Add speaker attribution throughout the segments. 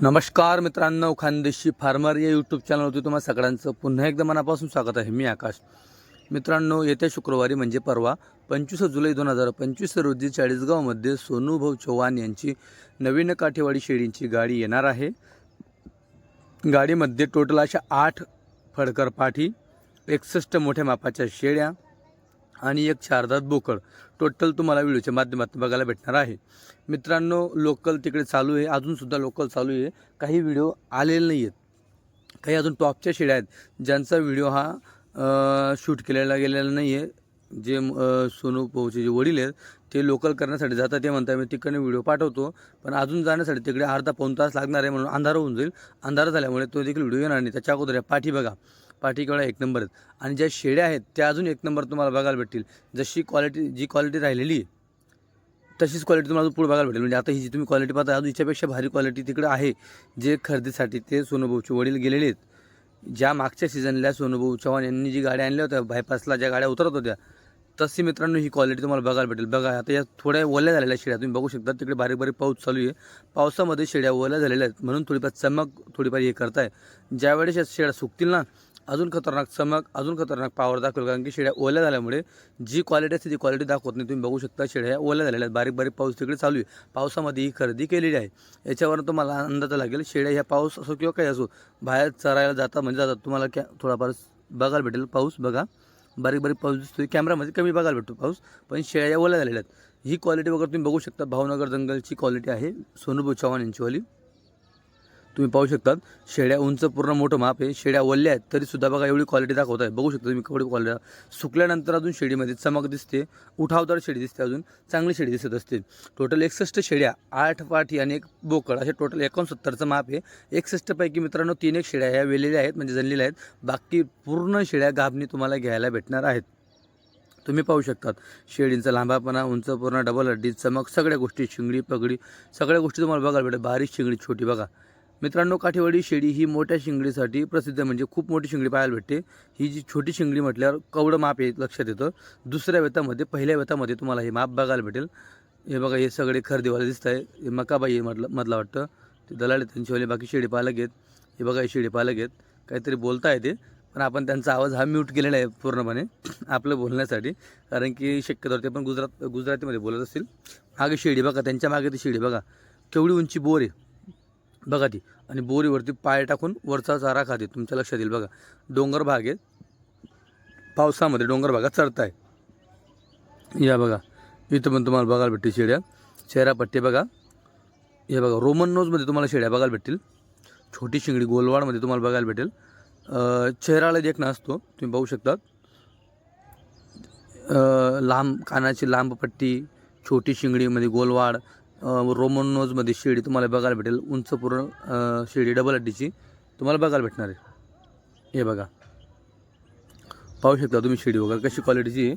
Speaker 1: नमस्कार मित्रांनो खानदेशी फार्मर या यूट्यूब चॅनलवरती तुम्हाला सगळ्यांचं पुन्हा एकदा मनापासून स्वागत आहे. मी आकाश. मित्रांनो येत्या शुक्रवारी म्हणजे परवा पंचवीस जुलै दोन हजार पंचवीस रोजी चाळीसगावमध्ये सोनूभाऊ चव्हाण यांची नवीन काठेवाडी शेळींची गाडी येणार आहे. गाडीमध्ये टोटल अशा आठ फडकर पाठी एकसष्ट मोठ्या मापाच्या शेळ्या आणि एक शारदात बोकड. टोटल तुम्हाला व्हिडिओच्या माध्यमातून बघायला भेटणार आहे. मित्रांनो लोकल तिकडे चालू आहे. अजूनसुद्धा लोकल चालू आहे. काही व्हिडिओ आलेले नाही आहेत. काही अजून टॉपच्या शेळ्या आहेत. ज्यांचा व्हिडिओ हा शूट केलेला गेलेला नाही आहे. जे सोनू भाऊचे जे वडील आहेत ते लोकल करण्यासाठी जातात ते म्हणतात. मी तिकडे व्हिडिओ पाठवतो. पण अजून जाण्यासाठी तिकडे अर्धा पाऊण तास लागणार आहे म्हणून अंधार होऊन जाईल. अंधार झाल्यामुळे तो देखील व्हिडिओ येणार नाही. त्याच्या अगोदर पाठी बघा. पाठी एक नंबर आहेत. आणि ज्या शेड्या आहेत त्या अजून एक नंबर तुम्हाला बघायला भेटतील. जशी क्वालिटी जी क्वालिटी राहिलेली तशीच क्वालिटी तुम्हाला पुढे बघायला भेटेल. म्हणजे आता ही जी तुम्ही क्वालिटी पाहता अजून हिच्यापेक्षा भारी क्वालिटी तिकडे आहे. जे खरेदीसाठी ते सोनूभाऊचे वडील गेलेले आहेत. ज्या मागच्या सीझनला सोनूभाऊ चव्हाण यांनी जी गाड्या आणल्या होत्या बायपासला ज्या गाड्या उतरत होत्या तशी मित्रांनो ही क्वालिटी तुम्हाला बघायला भेटेल. बघा आता या थोड्या ओल्या झालेल्या शेड्या तुम्ही बघू शकता. तिकडे बारीक बारीक पाऊस चालू आहे. पावसामध्ये शेड्या ओल्या झालेल्या आहेत. म्हणून थोडीफार चमक थोडीफार हे करताय. ज्यावेळेस या शेड्या सुकतील ना अजून खतरनाक चमक अजून खतरनाक पावर दाखवेल. कारण की शेळ्या ओल्या झाल्यामुळे जी क्वालिटी असते ती क्वालिटी दाखवत नाही. तुम्ही बघू शकता शेड्या ओल्या झालेल्या आहेत. बारीक बारीक पाऊस तिकडे चालू आहे. पावसामध्ये ही खरेदी केलेली आहे. याच्यावर तुम्हाला अंदाज लागेल शेळ्या ह्या पाऊस असो किंवा काही असो बाहेर चरायला जाता म्हणजे जातात तुम्हाला कॅ थोडाफार बघायला भेटेल पाऊस बघा. बारीक बारीक पाऊस दिसतो कॅमेरामध्ये कमी बघायला भेटतो पाऊस. पण शेळ्या ओल्या झालेल्या आहेत. ही क्वालिटी वगैरे तुम्ही बघू शकता. भावनगर जंगलची क्वालिटी आहे. सोनूभाऊ चव्हाण यांचीवाली तुम्ही पाहू शकतात. शेड्या उंच पूर्ण मोठं माप आहे. शेड्या ओल्या आहेत तरी सुद्धा बघा एवढी क्वालिटी दाखवत आहे. बघू शकता तुम्ही केवढी क्वालिटी सुकल्यानंतर अजून शेडीमध्ये चमक दिसते. उठावदार शेडी दिसते अजून. चांगली शेडी दिसत असते. टोटल एकसष्ट शेड्या आठ पाठी आणि एक बोकड असे टोटल एकोणसत्तरचं माप आहे. एकसष्टपैकी मित्रांनो तीन एक शेड्या ह्या वेलेल्या आहेत म्हणजे जनलेल्या आहेत. बाकी पूर्ण शेड्या गाभणी तुम्हाला घ्यायला भेटणार आहेत. तुम्ही पाहू शकतात. शेळींचा लांबापणा उंच पूर्ण डबल हड्डी चमक सगळ्या गोष्टी शिंगडी पगडी सगळ्या गोष्टी तुम्हाला बघायला भेटेल. बारीक शिंगडी छोटी बघा. मित्रांनो काठीवाडी शेळी ही मोठ्या शिंगडीसाठी प्रसिद्ध म्हणजे खूप मोठी शिंगडी पाहायला भेटते. ही जी छोटी शिंगडी म्हटल्यावर कवडं माप येत लक्षात येतं. दुसऱ्या वेतामध्ये पहिल्या वेतामध्ये तुम्हाला हे माप बघायला भेटेल. हे बघा हे सगळे खरेदीवाले दिसत आहे हे मकाबाई हे म्हटलं मधला वाटतं. ते दलाल आहेत बाकी शेळी पाहायला घेत हे बघा हे शेळी पाहायला घेत काहीतरी बोलता येते पण आपण त्यांचा आवाज हा म्यूट केलेला आहे पूर्णपणे आपलं बोलण्यासाठी. कारण की शक्यतो ते पण गुजरात गुजरातीमध्ये बोलत असतील. मागे शेळी बघा त्यांच्या मागे ती शेळी बघा. केवढी उंची बोर आहे. बघा ती. आणि बोरीवरती पाय टाकून वरचा चारा खाते तुमच्या लक्षात येईल बघा. डोंगर भाग आहे. पावसामध्ये डोंगर भागात चढताय या बघा. इथं पण तुम्हाला बघायला भेटतील शेड्या. चेहरापट्टी बघा. हे बघा. रोमन नोजमध्ये तुम्हाला शेड्या बघायला भेटतील. छोटी शिंगडी गोलवाडमध्ये तुम्हाला बघायला भेटेल. चेहराला देखणं असतो. तुम्ही पाहू शकतात. लांब कानाची लांब पट्टी छोटी शिंगडीमध्ये गोलवाड रोमन नोजमध्ये शेडी तुम्हाला बघायला भेटेल. उंच पूर्ण शेळी डबल अड्डीची तुम्हाला बघायला भेटणार आहे. हे बघा. पाहू शकता तुम्ही शेडी बघा कशी क्वालिटीची आहे.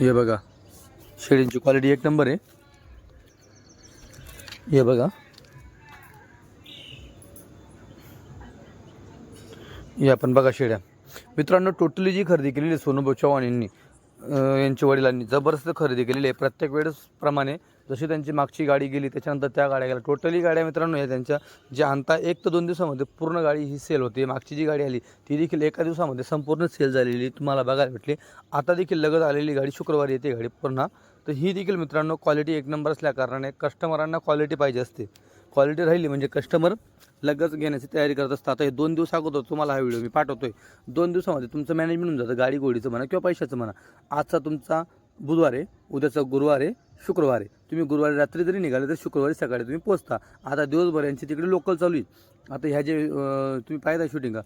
Speaker 1: हे बघा. शेळींची क्वालिटी एक नंबर आहे. हे बघा. हे आपण बघा शेड्या मित्रांनो टोटली जी खरेदी केलेली आहे सोनूभाऊ चव्हाण यांनी यांच्या वडिलांनी जबरदस्त खरेदी केलेली आहे. प्रत्येक वेळेस प्रमाणे जशी त्यांची मागची गाडी गेली त्याच्यानंतर त्या गाड्या गेल्या. टोटली गाड्या मित्रांनो या त्यांच्या जे आणता एक ते दोन दिवसामध्ये पूर्ण गाडी ही सेल होते. मागची जी गाडी आली ती देखील एका दिवसामध्ये संपूर्ण सेल झालेली तुम्हाला बघायला भेटली. आता देखील लगत आलेली गाडी शुक्रवारी येते गाडी पुन्हा. तर ही देखील मित्रांनो क्वालिटी एक नंबर असल्या कारणाने कस्टमरांना क्वालिटी पाहिजे असते. क्वालिटी राहिली म्हणजे कस्टमर लगेच घेण्याची तयारी करत असतात. आता हे दोन दिवस अगोदर तुम्हाला हा व्हिडिओ मी पाठवतोय. दोन दिवसामध्ये तुमचं मॅनेजमेंट होऊन जातं गाडी गोडीचं म्हणा किंवा पैशाचं म्हणा. आजचा तुमचा बुधवार आहे उद्याचा गुरुवार आहे शुक्रवार आहे. तुम्ही गुरुवारी रात्री जरी निघाले तर शुक्रवारी सकाळी तुम्ही पोचता आता दिवसभर यांची तिकडे लोकल चालू आहे. आता ह्या जे तुम्ही पाहिजे शूटिंगा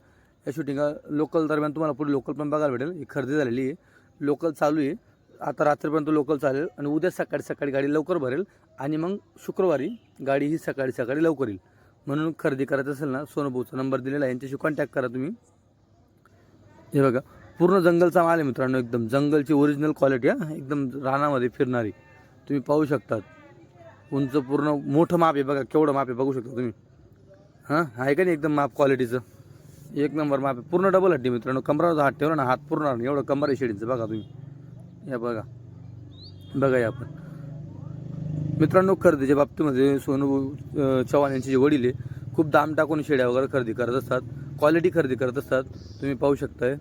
Speaker 1: या शूटिंगा लोकल दरम्यान तुम्हाला पुढे लोकल पण बघायला भेटेल. ही खरेदी झालेली आहे. लोकल चालू आहे. आता रात्रीपर्यंत लोकल चालेल आणि उद्या सकाळी सकाळी गाडी लवकर भरेल आणि मग शुक्रवारी गाडी ही सकाळी सकाळी लवकर येईल. म्हणून खरेदी करायचं असेल ना सोनभाऊचा नंबर दिलेला आहे यांच्याशी कॉन्टॅक्ट करा तुम्ही. हे बघा पूर्ण जंगलचा माल आहे मित्रांनो एकदम जंगलची ओरिजिनल क्वालिटी हा. एकदम रानामध्ये फिरणारी. तुम्ही पाहू शकतात. उंच पूर्ण मोठं माप आहे बघा केवढं माप आहे बघू शकता तुम्ही. हां आहे का नाही एकदम माप क्वालिटीचं एक नंबर माप आहे. पूर्ण डबल हड्डी मित्रांनो कमरावर हात ठेवला ना हात पूर्ण नाही. एवढं कमर आहे शेडीचं बघा तुम्ही. या बघा. बघा या आपण. मित्रांनो खरेदीच्या बाबतीमध्ये सोनू चव्हाण यांचे जे वडील आहे खूप दाम टाकून शेड्या वगैरे खरेदी करत असतात. क्वालिटी खरेदी करत असतात. तुम्ही पाहू शकताय.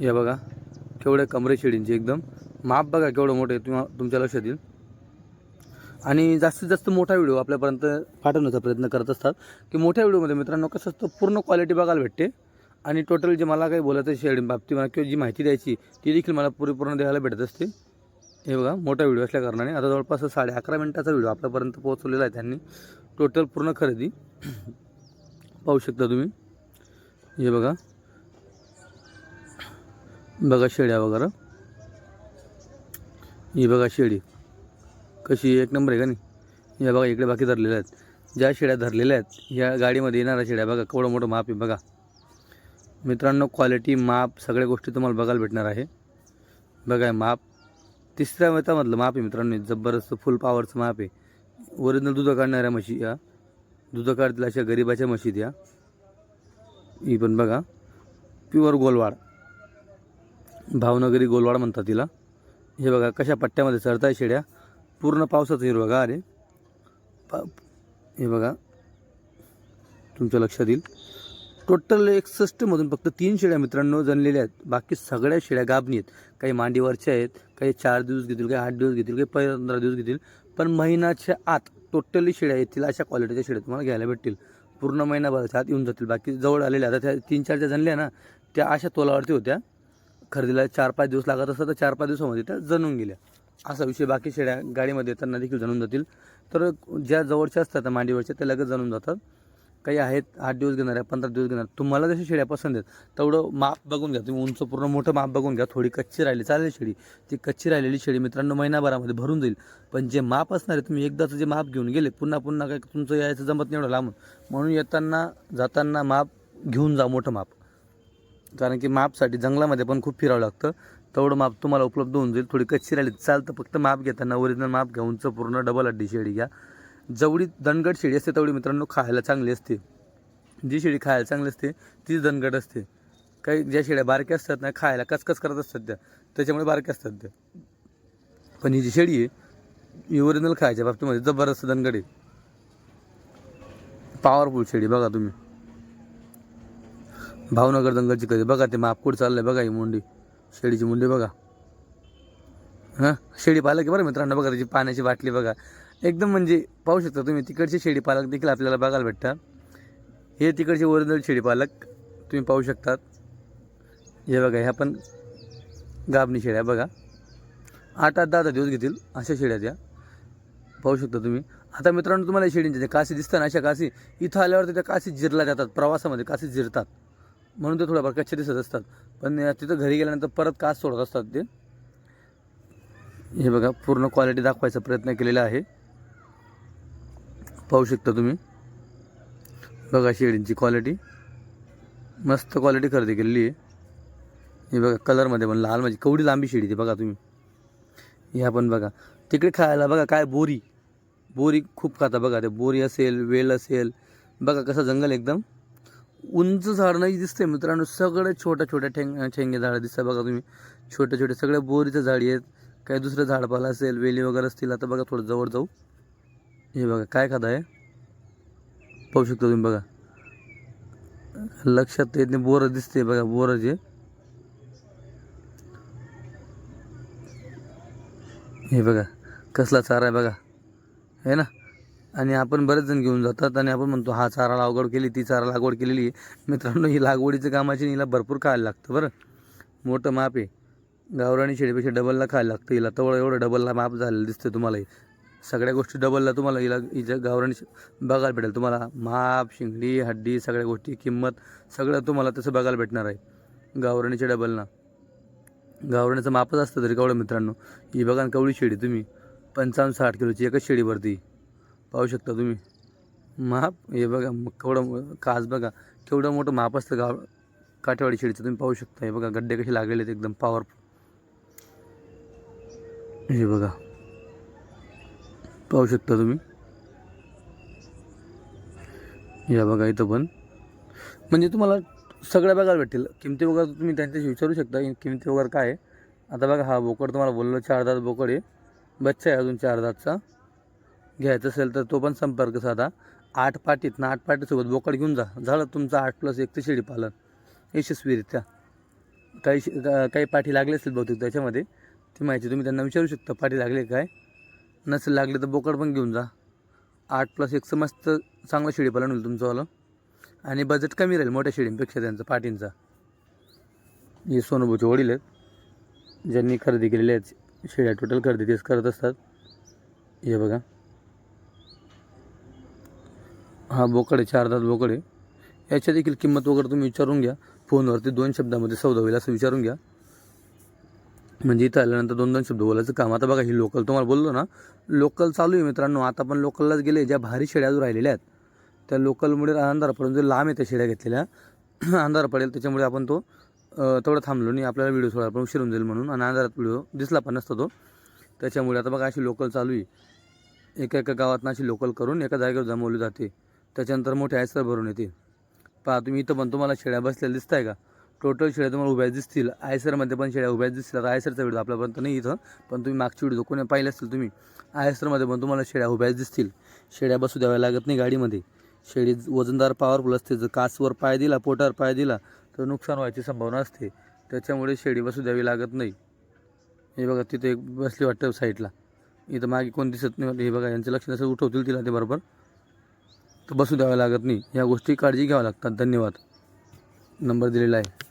Speaker 1: या बघा. केवढे कमरे शेडींचे एकदम. माप बघा केवढं मोठं आहे. तुम्हा तुमच्या लक्षात येईल. आणि जास्तीत जास्त मोठा व्हिडिओ आपल्यापर्यंत पाठवण्याचा प्रयत्न करत असतात. की मोठ्या व्हिडिओमध्ये मित्रांनो कसं असतं? पूर्ण क्वालिटी बघायला भेटते. आणि टोटल जे मला काही बोलायचं शेड बाबतीत मला किंवा जी माहिती द्यायची ती देखील मला परिपूर्ण द्यायला भेटत असते. हे बघा मोठा व्हिडिओ असल्या कारणाने. आता जवळपास साडे अकरा मिनिटाचा व्हिडिओ आपल्यापर्यंत पोहोचवलेला आहे त्यांनी. टोटल पूर्ण खरेदी. पाहू शकता तुम्ही. हे बघा. बघा शेळ्या वगैरे. ही बघा शेळी कशी एक नंबर आहे का नाही? या बघा इकडे बाकी धरलेल्या आहेत. ज्या शेड्या धरलेल्या आहेत या गाडीमध्ये येणाऱ्या शेड्या बघा. केवढं मोठं माप आहे बघा. मित्रांनो क्वालिटी माप सगळ्या गोष्टी तुम्हाला बघायला भेटणार आहे. बघा माप तिसऱ्या मतामधलं माप आहे मित्रांनो जबरदस्त फुल पॉवरचं माप आहे. ओरिजिनल दुधं काढणाऱ्या म्हशी या. दुधं काढतील अशा गरिबाच्या म्हशी द्या ही पण बघा प्युअर गोलवाड. भावनगरी गोलवाड म्हणतात तिला. हे बघा कशा पट्ट्यामध्ये चढताय शेड्या. पूर्ण पावसाचं हिरवं अरे पा हे बघा तुमच्या लक्षात येईल. टोटल एकसष्टमधून फक्त तीन शेळ्या मित्रांनो जणलेल्या आहेत. बाकी सगळ्या शेळ्या गाभणी आहेत. काही मांडीवरच्या आहेत काही चार दिवस घेतील काही आठ दिवस घेतील काही पंधरा दिवस घेतील. पण महिन्याच्या आत टोटली शेळ्या येतील अशा क्वालिटीच्या शेळ्या तुम्हाला घ्यायला भेटतील. पूर्ण महिनाभराच्या आत येऊन जातील. बाकी जवळ आलेल्या आता त्या तीन चार ज्या जणल्या ना त्या अशा तोलावरती होत्या. खरेदीला चार पाच दिवस लागत असतात तर चार पाच दिवसामध्ये त्या जणून गेल्या. असा विषय बाकी शेळ्या गाडीमध्ये येताना देखील जणून जातील. तर ज्या जवळच्या असतात त्या मांडीवरच्या त्या लगेच जणून जातात. काही आहेत आठ दिवस घेणार आहे पंधरा दिवस घेणार तुम्हाला जशी शेळ्या पसंत आहेत तेवढं माप बघून घ्या. तुम्ही उंच पूर्ण मोठं माप बघून घ्या. थोडी कच्ची राहिली चालेल शेळी. ती कच्ची राहिलेली शेळी मित्रांनो महिनाभरामध्ये भरून जाईल. पण जे माप असणार आहे तुम्ही एकदाचं जे माप घेऊन गेले पुन्हा पुन्हा काय तुमचं यायचं जमत नाही एवढं लांबून. म्हणून येताना जाताना माप घेऊन जा मोठं माप. कारण की मापसाठी जंगलामध्ये पण खूप फिरावं लागतं. तेवढं माप तुम्हाला उपलब्ध होऊन जाईल. थोडी कच्ची राहिली चालतं. फक्त माप घेताना ओरिजिनल माप घ्या. उंच पूर्ण डबल अड्डी शेळी घ्या. जेवढी दणगट शेळी असते तेवढी मित्रांनो खायला चांगली असते. जी शेळी खायला चांगली असते तीच दणगट असते. काही ज्या शेळ्या बारक्या असतात ना खायला कचकच करत असतात त्या. त्याच्यामुळे बारक्या असतात त्या. पण ही जी शेळी आहे ही ओरिजिनल खायच्या बाबतीमध्ये जबरदस्त दणगट आहे. पॉवरफुल शेळी बघा तुम्ही. भावनगर दंगलची कधी बघा ते मापकूड चाललंय बघा ही मुंडी. शेळीची मुंडी बघा. हां? शेळी पाहिलं की बरं मित्रांनो? बघा त्याची पाण्याची बाटली बघा. एकदम म्हणजे पाहू शकता तुम्ही तिकडचे शेळी पालक देखील आपल्याला बघायला भेटतात. हे तिकडचे ओरिजिनल शेळी पालक तुम्ही पाहू शकतात. हे बघा ह्या पण गाबणी शेळ्या बघा. आठ आठ दहा दहा दिवस घेतील अशा शेळ्या त्या. पाहू शकता तुम्ही. आता मित्रांनो तुम्हाला शेळींच्या त्या कासी दिसतात ना अशा कासी इथं आल्यावर त्या कासी जिरल्या जातात प्रवासामध्ये कासी जिरतात. म्हणून ते थोड्याफार कच्चे दिसत असतात. पण तिथं घरी गेल्यानंतर परत कास सोडत असतात ते. हे बघा पूर्ण क्वालिटी दाखवायचा प्रयत्न केलेला आहे. पाहू शकता तुम्ही. बघा शेळींची क्वालिटी मस्त क्वालिटी खरेदी केलेली आहे. हे बघा कलरमध्ये पण लाल म्हणजे कवडी लांबी शेळी ती बघा तुम्ही. ह्या पण बघा. तिकडे खायला बघा काय बोरी. बोरी खूप खाता बघा. ते बोरी असेल वेल असेल. बघा कसं जंगल एकदम. उंच झाड नाही दिसते मित्रांनो. सगळे छोट्या छोट्या ठेंग ठेंगे झाडं दिसतात बघा तुम्ही. छोटे छोटे सगळे बोरीचं झाडी आहेत. काही दुसरं झाडपाला असेल वेली वगैरे असतील आता बघा थोडं जवळ जाऊ. हे बघा काय खात आहे? पाहू शकता तुम्ही बघा. लक्षात येत नाही बोरं दिसते बघा बोरं जे. हे बघा कसला चारा आहे बघा. आहे ना? आणि आपण बरेच जण घेऊन जातात आणि आपण म्हणतो हा चारा लागवड केली ती चारा लागवड केलेली आहे. मित्रांनो ही लागवडीचं कामाची हिला भरपूर खायला लागतं बरं. मोठं माप आहे. गावराणी शेळीपेक्षा डबलला खायला लागतं हिला तेवढं एवढं डबलला माप झालेलं दिसतं तुम्हाला हे. सगळ्या गोष्टी डबलला तुम्हाला हिला हिच्या गावराणी बघायला भेटेल. तुम्हाला माप शिंगडी हड्डी सगळ्या गोष्टी किंमत सगळं तुम्हाला तसं बघायला भेटणार आहे. गावराणीच्या डबलना. गावराण्याचं मापच असतं तरी केवढं मित्रांनो? ही बघा ना कवळी शेळी तुम्ही. पंचावन्न साठ किलोची एकाच शेडीवरती पाहू शकता तुम्ही. माप हे बघा मग केवढं मो- कास बघा. केवढं मोठं माप असतं गाव काठेवाडी शेळीचं तुम्ही पाहू शकता. हे बघा गड्डे कसे लागलेले आहेत एकदम पॉवरफुल हे बघा. पाहू शकता तुम्ही. या बघा इथं पण. म्हणजे तुम्हाला सगळ्या बघायला भेटेल किमती वगैरे तुम्ही त्यांच्याशी विचारू शकता. किमती वगैरे काय आहे. आता बघा हा बोकड तुम्हाला बोललो चार दात बोकड आहे. बच्चा आहे अजून चार दातचा. घ्यायचं असेल तर तो पण संपर्क साधा. आठ पाटीत ना आठ पाटीसोबत बोकड घेऊन जा. झालं तुमचं आठ प्लस एक ते शेळी पालन. यशस्वीरित्या. काही काही पाठी लागले असतील बहुतेक त्याच्यामध्ये. ती माहिती तुम्ही त्यांना विचारू शकता. पाठी लागले काय? नसेल लागले तर बोकड पण घेऊन जा. आठ प्लस एकचं मस्त चांगलं शेळी होईल तुमचंवालं आणि बजेट कमी राहील मोठ्या शेळींपेक्षा त्यांचं पाठींचा. हे सोनूभाऊचे वडील आहेत. ज्यांनी खरेदी केलेल्या आहेत शेळ्या टोटल खरेदी तेच करत असतात. हे बघा. हा बोकड आहे चार दात बोकड आहे. याच्या देखील किंमत वगैरे तुम्ही विचारून घ्या. फोनवरती दोन शब्दामध्ये सौदा होईल असं विचारून घ्या. म्हणजे इथं आल्यानंतर दोन दोन शब्द बोलायचं काम. आता बघा ही लोकल तुम्हाला बोललो ना लोकल चालू आहे मित्रांनो. आता पण लोकललाच गेले ज्या भारी शेड्या अजून राहिलेल्या आहेत. त्या लोकलमुळे अंधार पडून जो लांब आहे त्या शेड्या घेतलेल्या. अंधार पडेल त्याच्यामुळे आपण तो तेवढा थांबलो नाही. आपल्याला व्हिडिओ सोडा पण उशिरून जाईल म्हणून. आणि अंधारात व्हिडिओ दिसला पण नसतो तो. त्याच्यामुळे आता बघा अशी लोकल चालू आहे. एका एका गावातनं अशी लोकल करून एका जागेवर जमवली जाते. त्याच्यानंतर मोठे आयसर भरून येते. पहा तुम्ही इथं पण तुम्हाला शेळ्या बसलेल्या दिसत आहे का? टोटल शेळ्या तुम्हाला उभ्या दिसतील. आयसरमध्ये पण शेळ्या उभ्याच दिसतील. आता आयसरचा व्हिडिओ आपल्यापर्यंत नाही इथं पण तुम्ही मागची व्हिडिओ कोणी पाहिले असतील तुम्ही आयसरमध्ये पण तुम्हाला शेळ्या उभ्याच दिसतील. शेळ्या बसू द्याव्या लागत नाही गाडीमध्ये. शेळी वजनदार पॉवरफुल असते. जर कासवर पाय दिला पोटावर पाय दिला तर नुकसान व्हायची संभावना असते. त्याच्यामुळे शेळी बसू द्यावी लागत नाही. हे बघा तिथे एक बसली वाटतं साईडला. इथं मागे कोण दिसत नाही हे बघा यांचं लक्ष असं उठवतील तिला ते बरोबर. तर बसू द्यावं लागत नाही. या गोष्टी काळजी घ्याव्या लागतात. धन्यवाद. नंबर दिलेला आहे.